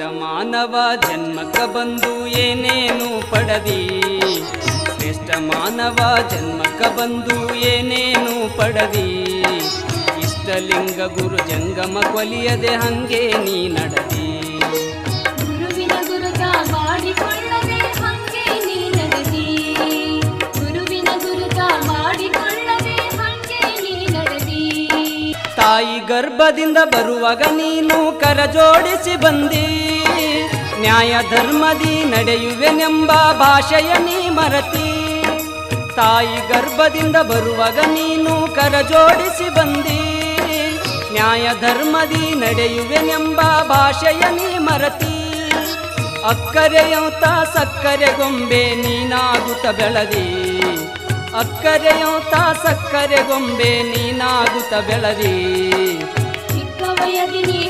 ಶ್ರೇಷ್ಠ ಮಾನವ ಜನ್ಮಕ ಬಂದು ಏನೇನು ಪಡದಿ? ಶ್ರೇಷ್ಠ ಮಾನವ ಜನ್ಮಕ ಬಂದು ಏನೇನು ಪಡದಿ? ಇಷ್ಟಲಿಂಗ ಗುರು ಜಂಗಮ ಕೊಲಿಯದೆ ಹಂಗೆ ನೀ ನಡದಿ. ಗುರುವಿನ ಗುರುತ ಮಾಡಿಕೊಳ್ಳದೆ ಹಂಗೆ ನೀ ನಡೆದಿ. ಗುರುವಿನ ಗುರುತ ಮಾಡಿಕೊಳ್ಳದೆ ಹಂಗೆ ನೀ ನಡೆದಿ. ತಾಯಿ ಗರ್ಭದಿಂದ ಬರುವಾಗ ನೀನು ಕರ ಜೋಡಿಸಿ ಬಂದಿ. ನ್ಯಾಯ ಧರ್ಮದಿ ನಡೆಯುವೆನೆಂಬ ಭಾಷೆಯ ನೀ ಮರತಿ. ತಾಯಿ ಗರ್ಭದಿಂದ ಬರುವಾಗ ನೀನು ಕರ ಜೋಡಿಸಿ ಬಂದಿ. ನ್ಯಾಯ ಧರ್ಮದಿ ನಡೆಯುವೆನೆಂಬ ಭಾಷೆಯ ನೀ ಮರತಿ. ಅಕ್ಕರೆಯೌತ ಸಕ್ಕರೆ ಗೊಂಬೆ ನೀನಾಗುತ್ತ ಬೆಳದಿ. ಅಕ್ಕರೆಯೌತ ಸಕ್ಕರೆ ಗೊಂಬೆ ನೀನಾಗುತ್ತ ಬೆಳದಿ. ಚಿಕ್ಕ ವಯದಿ ನೀ